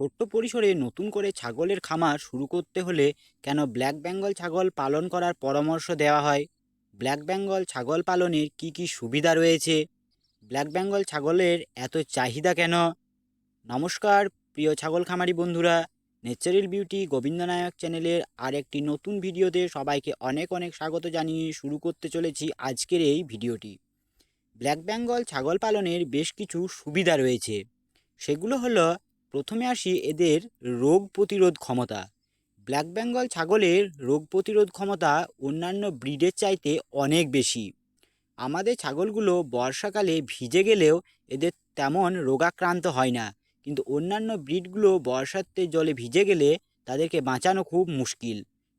ছোট্ট পরিসরে নতুন করে ছাগলের খামার শুরু করতে হলে কেন ব্ল্যাক বেঙ্গল ছাগল পালন করার পরামর্শ দেওয়া হয়? ব্ল্যাক বেঙ্গল ছাগল পালনের কি কি সুবিধা রয়েছে? ব্ল্যাক বেঙ্গল ছাগলের এত চাহিদা কেন? নমস্কার, প্রিয় ছাগল খামারি বন্ধুরা। ন্যাচারাল বিউটি গোবিন্দনায়ক চ্যানেলের আর একটি নতুন ভিডিওতে সবাইকে অনেক অনেক স্বাগত জানিয়ে শুরু করতে চলেছি আজকের এই ভিডিওটি। ব্ল্যাক বেঙ্গল ছাগল পালনের বেশ কিছু সুবিধা রয়েছে। সেগুলো হলো প্রথমে আসি এদের রোগ প্রতিরোধ ক্ষমতা। ব্ল্যাক বেঙ্গল ছাগলের রোগ প্রতিরোধ ক্ষমতা অন্যান্য ব্রিডের চাইতে অনেক বেশি। আমাদের ছাগলগুলো বর্ষাকালে ভিজে গেলেও এদের তেমন রোগাক্রান্ত হয় না। কিন্তু অন্যান্য ব্রিডগুলো বর্ষাতে জলে ভিজে গেলে তাদেরকে বাঁচানো খুব মুশকিল।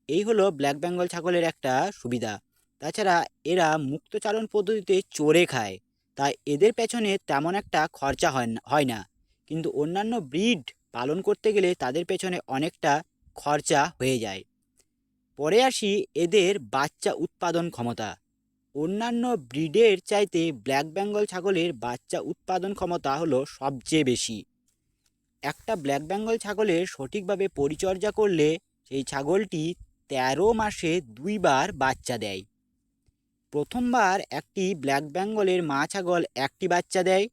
এই হলো ব্ল্যাক বেঙ্গল ছাগলের একটা সুবিধা। তাছাড়া এরা মুক্তচারণ পদ্ধতিতে চড়ে খায়। তাই এদের পেছনে তেমন একটা খরচা হয় না। কিন্তু অন্যান্য ব্রিড পালন করতে গেলে তাদের পেছনে অনেকটা খরচা হয়ে যায়। পরে আসি এদের বাচ্চা উৎপাদন ক্ষমতা। অন্যান্য ব্রিডের চাইতে ব্ল্যাক বেঙ্গল ছাগলের বাচ্চা উৎপাদন ক্ষমতা হলো সবচেয়ে বেশি। একটা ব্ল্যাক বেঙ্গল ছাগলের সঠিকভাবে পরিচর্যা করলে সেই ছাগলটি তেরো মাসে দুইবার বাচ্চা দেয়। প্রথমবার একটি ব্ল্যাক বেঙ্গলের মা ছাগল একটি বাচ্চা দেয়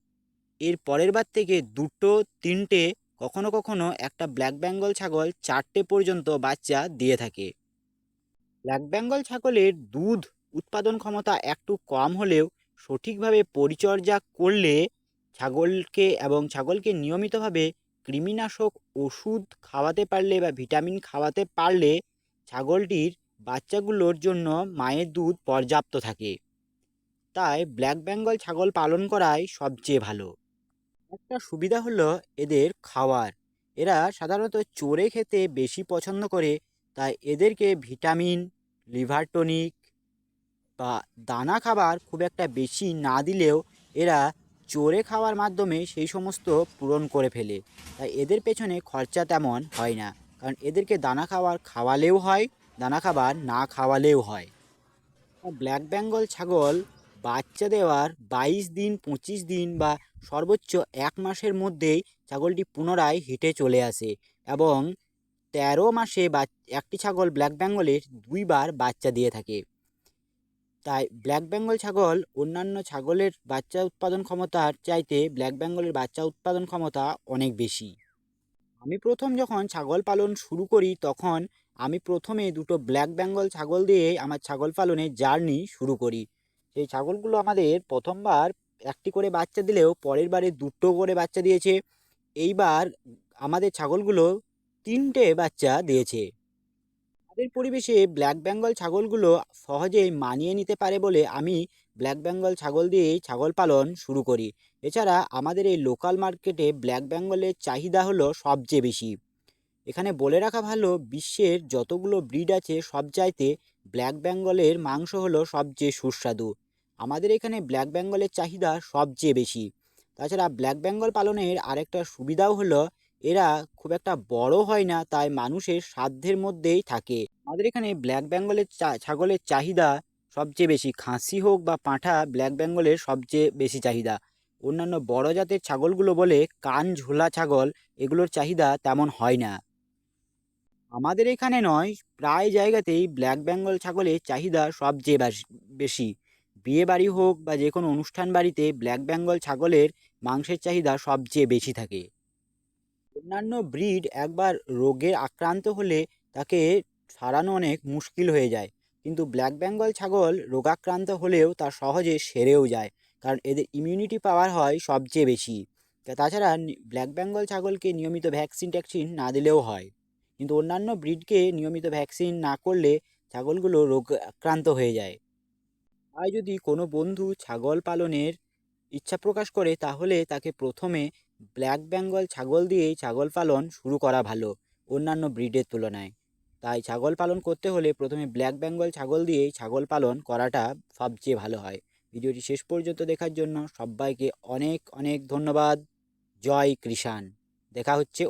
এর পরের বার থেকে দুটো, তিনটে, কখনো কখনো একটা ব্ল্যাক বেঙ্গল ছাগল চারটে পর্যন্ত বাচ্চা দিয়ে থাকে। ব্ল্যাক বেঙ্গল ছাগলের দুধ উৎপাদন ক্ষমতা একটু কম হলেও সঠিকভাবে পরিচর্যা করলে ছাগলকে এবং ছাগলকে নিয়মিতভাবে কৃমিনাশক ওষুধ খাওয়াতে পারলে বা ভিটামিন খাওয়াতে পারলে ছাগলটির বাচ্চাগুলোর জন্য মায়ের দুধ পর্যাপ্ত থাকে। তাই ব্ল্যাক বেঙ্গল ছাগল পালন করাই সবচেয়ে ভালো। একটা সুবিধা হলো এদের খাওয়ার। এরা সাধারণত চড়ে খেতে বেশি পছন্দ করে, তাই এদেরকে ভিটামিন, লিভার টনিক বা দানা খাবার খুব একটা বেশি না দিলেও এরা চড়ে খাওয়ার মাধ্যমে সেই সমস্ত পূরণ করে ফেলে। তাই এদের পেছনে খরচা তেমন হয় না, কারণ এদেরকে দানা খাবার খাওয়ালেও হয়, দানা খাবার না খাওয়ালেও হয়। ব্ল্যাক বেঙ্গল ছাগল বাচ্চা দেওয়ার বাইশ দিন, পঁচিশ দিন বা সর্বোচ্চ এক মাসের মধ্যেই ছাগলটি পুনরায় হেঁটে চলে আসে এবং তেরো মাসে বা একটি ছাগল ব্ল্যাক বেঙ্গলের দুইবার বাচ্চা দিয়ে থাকে। তাই ব্ল্যাক বেঙ্গল ছাগল অন্যান্য ছাগলের বাচ্চা উৎপাদন ক্ষমতার চাইতে ব্ল্যাক বেঙ্গলের বাচ্চা উৎপাদন ক্ষমতা অনেক বেশি। আমি প্রথম যখন ছাগল পালন শুরু করি তখন আমি প্রথমে দুটো ব্ল্যাক বেঙ্গল ছাগল দিয়ে আমার ছাগল পালনের জার্নি শুরু করি। সেই ছাগলগুলো আমাদের প্রথমবার একটি করে বাচ্চা দিলেও পরের বারে দুটো করে বাচ্চা দিয়েছে। এইবার আমাদের ছাগলগুলো তিনটে বাচ্চা দিয়েছে। আমাদের পরিবেশে ব্ল্যাক বেঙ্গল ছাগলগুলো সহজেই মানিয়ে নিতে পারে বলে আমি ব্ল্যাক বেঙ্গল ছাগল দিয়েই ছাগল পালন শুরু করি। এছাড়া আমাদের এই লোকাল মার্কেটে ব্ল্যাক বেঙ্গলের চাহিদা হলো সবচেয়ে বেশি। এখানে বলে রাখা ভালো, বিশ্বের যতগুলো ব্রিড আছে সব চাইতে ব্ল্যাক বেঙ্গলের মাংস হলো সবচেয়ে সুস্বাদু। আমাদের এখানে ব্ল্যাক বেঙ্গলের চাহিদা সবচেয়ে বেশি। তাছাড়া ব্ল্যাক বেঙ্গল পালনের আরেকটা সুবিধাও হলো, এরা খুব একটা বড় হয় না, তাই মানুষের সাধ্যের মধ্যেই থাকে। আমাদের এখানে ব্ল্যাক বেঙ্গলের ছাগলের চাহিদা সবচেয়ে বেশি। খাসি হোক বা পাঁঠা ব্ল্যাক বেঙ্গলের সবচেয়ে বেশি চাহিদা। অন্যান্য বড় জাতের ছাগলগুলো বলে কান ঝোলা ছাগল, এগুলোর চাহিদা তেমন হয় না। আমাদের এখানে নয়, প্রায় জায়গাতেই ব্ল্যাক বেঙ্গল ছাগলের চাহিদা সবচেয়ে বেশি। বিয়ে বাড়ি হোক বা যে কোনো অনুষ্ঠান বাড়িতে ব্ল্যাক বেঙ্গল ছাগলের মাংসের চাহিদা সবচেয়ে বেশি থাকে। অন্যান্য ব্রিড একবার রোগে আক্রান্ত হলে তাকে সারানো অনেক মুশকিল হয়ে যায়। কিন্তু ব্ল্যাক বেঙ্গল ছাগল রোগাক্রান্ত হলেও তা সহজে সেরেও যায়, কারণ এদের ইমিউনিটি পাওয়ার হয় সবচেয়ে বেশি। তাছাড়া ব্ল্যাক বেঙ্গল ছাগলকে নিয়মিত ভ্যাকসিন ট্যাকসিন না দিলেও হয়। কিন্তু অন্যান্য ব্রিডকে নিয়মিত ভ্যাকসিন না করলে ছাগলগুলো রোগ আক্রান্ত হয়ে যায়। তাই যদি কোনো বন্ধু ছাগল পালনের ইচ্ছা প্রকাশ করে, তাহলে তাকে প্রথমে ব্ল্যাক বেঙ্গল ছাগল দিয়েই ছাগল পালন শুরু করা ভালো অন্যান্য ব্রিডের তুলনায়। তাই ছাগল পালন করতে হলে প্রথমে ব্ল্যাক বেঙ্গল ছাগল দিয়েই ছাগল পালন করাটা সবচেয়ে ভালো হয়। ভিডিওটি শেষ পর্যন্ত দেখার জন্য সবাইকে অনেক অনেক ধন্যবাদ। জয় কৃষাণ। দেখা হচ্ছে